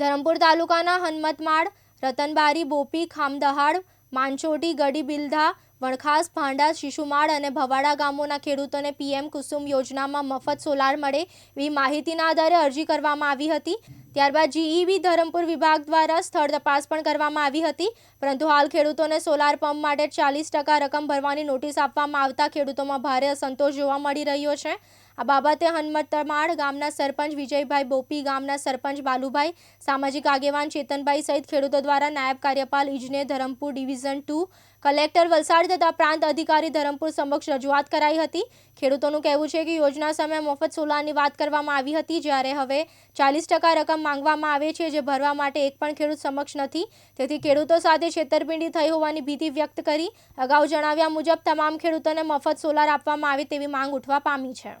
ધરમપુર તાલુકાના હનમતમાળ, રતનબારી, બોપી ખામદહાડ માનચોટી ગડી બિલધા વણખાસ, ભાંડા, શિશુમાળ અને ભવાડા ગામોના ખેડૂતોને પીએમ કુસુમ યોજનામાં મફત સોલાર મળે એવી માહિતીના આધારે અરજી કરવામાં આવી હતી. ત્યારબાદ જીઈબી ધરમપુર વિભાગ દ્વારા સ્થળ તપાસ પણ કરવામાં આવી હતી. પરંતુ હાલ ખેડૂતોને સોલાર પંપ માટે ચાલીસ ટકા રકમ ભરવાની નોટિસ આપવામાં આવતા ખેડૂતોમાં ભારે અસંતોષ જોવા મળી રહ્યો છે. આ બાબતે હનમતમાળ ગામના સરપંચ વિજયભાઈ બોપી, ગામના સરપંચ બાલુભાઈ, સામાજિક આગેવાન ચેતનભાઈ સહિત ખેડૂતો દ્વારા નાયબ કાર્યપાલ ઇજનેર Dharampur division two, collector Valsad તથા પ્રાંત અધિકારી ધરમપુર સમક્ષ રજૂઆત કરાઈ હતી. ખેડૂતોનું કહેવું છે કે યોજના સમયે મફત સોલારની વાત કરવામાં આવી હતી, જ્યારે હવે ચાલીસ ટકા રકમ માંગવામાં આવે છે, જે ભરવા માટે એક પણ ખેડૂત સમક્ષ નથી. તેથી ખેડૂતો સાથે છેતરપિંડી થઈ હોવાની ભીતિ વ્યક્ત કરી અગાઉ જણાવ્યા મુજબ, તમામ ખેડૂતોને મફત સોલાર આપવામાં આવે તેવી માંગ ઉઠવા પામી છે.